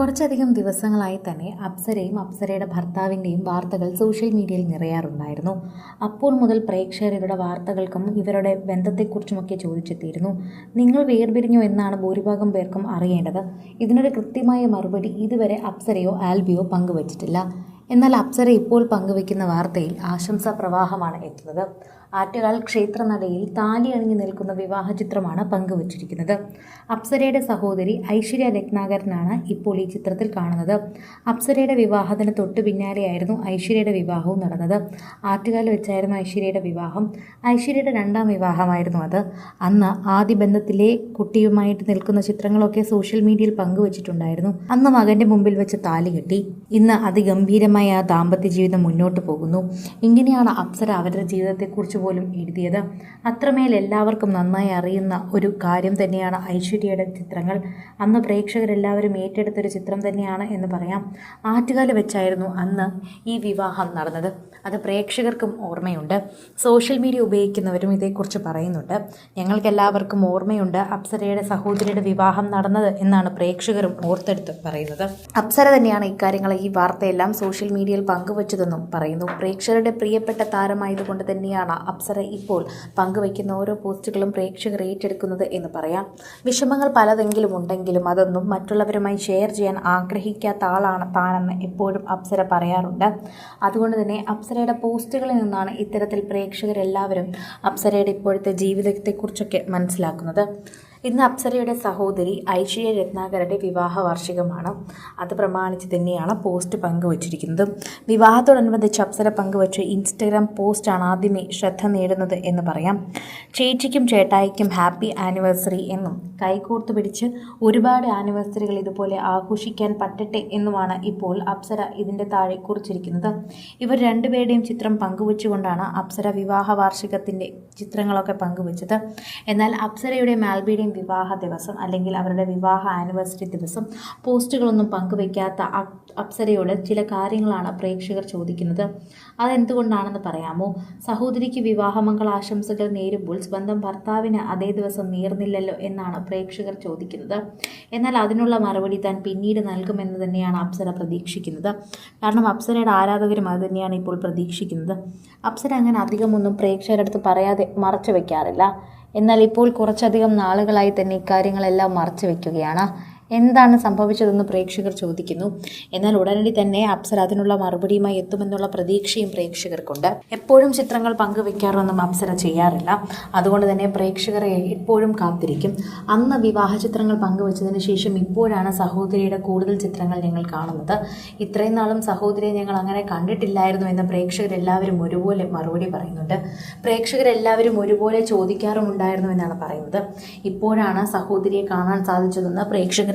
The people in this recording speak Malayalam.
കുറച്ചധികം ദിവസങ്ങളായി തന്നെ അപ്സരയും അപ്സരയുടെ ഭർത്താവിന്റെയും വാർത്തകൾ സോഷ്യൽ മീഡിയയിൽ നിറയാറുണ്ടായിരുന്നു. അപ്പോൾ മുതൽ പ്രേക്ഷകരുടെ വാർത്തകൾക്കും ഇവരുടെ ബന്ധത്തെക്കുറിച്ചുമൊക്കെ ചോദിച്ചെത്തിയിരുന്നു. നിങ്ങൾ വേർപിരിഞ്ഞു എന്നാണ് ഭൂരിഭാഗം പേർക്കും അറിയേണ്ടത്. ഇതിനൊരു കൃത്യമായ മറുപടി ഇതുവരെ അപ്സരയോ ആൽബിയോ പങ്കുവച്ചിട്ടില്ല. എന്നാൽ അപ്സര ഇപ്പോൾ പങ്കുവയ്ക്കുന്ന വാർത്തയിൽ ആശംസാ പ്രവാഹമാണ് എത്തുന്നത്. ആറ്റുകാൽ ക്ഷേത്രനടയിൽ താലി അണിഞ്ഞു നിൽക്കുന്ന വിവാഹ ചിത്രമാണ് പങ്കുവച്ചിരിക്കുന്നത്. അപ്സരയുടെ സഹോദരി ഐശ്വര്യ രത്നാകരനാണ് ഇപ്പോൾ ഈ ചിത്രത്തിൽ കാണുന്നത്. അപ്സരയുടെ വിവാഹത്തിന് തൊട്ടു പിന്നാലെയായിരുന്നു ഐശ്വര്യയുടെ വിവാഹവും നടന്നത്. ആറ്റുകാൽ വെച്ചായിരുന്നു ഐശ്വര്യയുടെ വിവാഹം. ഐശ്വര്യയുടെ രണ്ടാം വിവാഹമായിരുന്നു അത്. അന്ന് ആദ്യ ബന്ധത്തിലെ കുട്ടിയുമായിട്ട് നിൽക്കുന്ന ചിത്രങ്ങളൊക്കെ സോഷ്യൽ മീഡിയയിൽ പങ്കുവച്ചിട്ടുണ്ടായിരുന്നു. അന്ന് മകന്റെ മുമ്പിൽ വെച്ച് താലി കെട്ടി. ഇന്ന് അതിഗംഭീരമായ ആ ദാമ്പത്യ ജീവിതം മുന്നോട്ട് പോകുന്നു. ഇങ്ങനെയാണ് അപ്സര അവരുടെ ജീവിതത്തെക്കുറിച്ച് പോലും എഴുതിയത്. അത്രമേൽ എല്ലാവർക്കും നന്നായി അറിയുന്ന ഒരു കാര്യം തന്നെയാണ് ഐശ്വര്യയുടെ ചിത്രങ്ങൾ. അന്ന് പ്രേക്ഷകരെല്ലാവരും ഏറ്റെടുത്തൊരു ചിത്രം തന്നെയാണ് എന്ന് പറയാം. ആറ്റുകാല വെച്ചായിരുന്നു അന്ന് ഈ വിവാഹം നടന്നത്. അത് പ്രേക്ഷകർക്കും ഓർമ്മയുണ്ട്. സോഷ്യൽ മീഡിയ ഉപയോഗിക്കുന്നവരും ഇതേക്കുറിച്ച് പറയുന്നുണ്ട്. ഞങ്ങൾക്കെല്ലാവർക്കും ഓർമ്മയുണ്ട് അപ്സരയുടെ സഹോദരിയുടെ വിവാഹം നടന്നത് എന്നാണ് പ്രേക്ഷകരും ഓർത്തെടുത്ത് പറയുന്നത്. അപ്സര തന്നെയാണ് ഇക്കാര്യങ്ങൾ ഈ വാർത്തയെല്ലാം സോഷ്യൽ മീഡിയയിൽ പങ്കുവച്ചതെന്നും പറയുന്നു. പ്രേക്ഷകരുടെ പ്രിയപ്പെട്ട താരമായതുകൊണ്ട് തന്നെയാണ് അപ്സര ഇപ്പോൾ പങ്കുവയ്ക്കുന്ന ഓരോ പോസ്റ്റുകളും പ്രേക്ഷകർ ഏറ്റെടുക്കുന്നത് എന്ന് പറയാം. വിഷമങ്ങൾ പലതെങ്കിലും ഉണ്ടെങ്കിലും അതൊന്നും മറ്റുള്ളവരുമായി ഷെയർ ചെയ്യാൻ ആഗ്രഹിക്കാത്ത ആളാണ് താനെന്ന് എപ്പോഴും അപ്സര പറയാറുണ്ട്. അതുകൊണ്ട് തന്നെ അപ്സരയുടെ പോസ്റ്റുകളിൽ നിന്നാണ് ഇത്തരത്തിൽ പ്രേക്ഷകരെല്ലാവരും അപ്സരയുടെ ഇപ്പോഴത്തെ ജീവിതത്തെക്കുറിച്ചൊക്കെ മനസ്സിലാക്കുന്നത്. ഇന്ന് അപ്സരയുടെ സഹോദരി ഐശ്വര്യ രത്നാകരുടെ വിവാഹ വാർഷികമാണ് അത് പ്രമാണിച്ച് തന്നെയാണ് പോസ്റ്റ് പങ്കുവച്ചിരിക്കുന്നത്. വിവാഹത്തോടനുബന്ധിച്ച് അപ്സര പങ്കുവച്ച ഇൻസ്റ്റഗ്രാം പോസ്റ്റാണ് ആദ്യമേ ശ്രദ്ധ നേടുന്നത് എന്ന് പറയാം. ചേച്ചിക്കും ചേട്ടായിക്കും ഹാപ്പി ആനിവേഴ്സറി എന്നും കൈകോർത്ത് പിടിച്ച് ഒരുപാട് ആനിവേഴ്സറികൾ ഇതുപോലെ ആഘോഷിക്കാൻ പറ്റട്ടെ എന്നുമാണ് ഇപ്പോൾ അപ്സര ഇതിന്റെ താഴെ കുറിച്ചിരിക്കുന്നത്. ഇവർ രണ്ടുപേരുടെയും ചിത്രം പങ്കുവച്ചുകൊണ്ടാണ് അപ്സര വിവാഹ വാർഷികത്തിന്റെ ചിത്രങ്ങളൊക്കെ പങ്കുവച്ചത്. എന്നാൽ അപ്സരയുടെ ആൽബിയുടെയും വിവാഹ ദിവസം അല്ലെങ്കിൽ അവരുടെ വിവാഹ ആനിവേഴ്സറി ദിവസം പോസ്റ്റുകളൊന്നും പങ്കുവയ്ക്കാത്ത അപ്സരയോട് ചില കാര്യങ്ങളാണ് പ്രേക്ഷകർ ചോദിക്കുന്നത്. അതെന്തുകൊണ്ടാണെന്ന് പറയാമോ? സഹോദരിക്ക് വിവാഹമംഗള ആശംസകൾ നേരുമ്പോൾ സ്വന്തം ഭർത്താവിന് അതേ ദിവസം നേർന്നില്ലല്ലോ എന്നാണ് പ്രേക്ഷകർ ചോദിക്കുന്നത്. എന്നാൽ അതിനുള്ള മറുപടി താൻ പിന്നീട് നൽകുമെന്ന് തന്നെയാണ് അപ്സര പ്രതീക്ഷിക്കുന്നത്. കാരണം അപ്സരയുടെ ആരാധകരും അത് തന്നെയാണ് ഇപ്പോൾ പ്രതീക്ഷിക്കുന്നത്. അപ്സര അങ്ങനെ അധികമൊന്നും പ്രേക്ഷകരുടെ അടുത്ത് പറയാതെ മറച്ചു വെക്കാറില്ല. എന്നാൽ ഇപ്പോൾ കുറച്ചധികം നാളുകളായി തന്നെ ഇക്കാര്യങ്ങളെല്ലാം മറച്ചു വെക്കുകയാണ്. എന്താണ് സംഭവിച്ചതെന്ന് പ്രേക്ഷകർ ചോദിക്കുന്നു. എന്നാൽ ഉടനടി തന്നെ അപ്സര അതിനുള്ള മറുപടിയുമായി എത്തുമെന്നുള്ള പ്രതീക്ഷയും പ്രേക്ഷകർക്കുണ്ട്. എപ്പോഴും ചിത്രങ്ങൾ പങ്കുവെക്കാറൊന്നും അപ്സര ചെയ്യാറില്ല. അതുകൊണ്ട് തന്നെ പ്രേക്ഷകരെ എപ്പോഴും കാത്തിരിക്കും. അന്ന് വിവാഹ ചിത്രങ്ങൾ പങ്കുവച്ചതിന് ശേഷം ഇപ്പോഴാണ് സഹോദരിയുടെ കൂടുതൽ ചിത്രങ്ങൾ ഞങ്ങൾ കാണുന്നത്. ഇത്രയും നാളും സഹോദരിയെ ഞങ്ങൾ അങ്ങനെ കണ്ടിട്ടില്ലായിരുന്നു എന്ന് പ്രേക്ഷകരെല്ലാവരും ഒരുപോലെ മറുപടി പറയുന്നുണ്ട്. പ്രേക്ഷകരെല്ലാവരും ഒരുപോലെ ചോദിക്കാറുമുണ്ടായിരുന്നു എന്നാണ് പറയുന്നത്. ഇപ്പോഴാണ് സഹോദരിയെ കാണാൻ സാധിച്ചതെന്ന്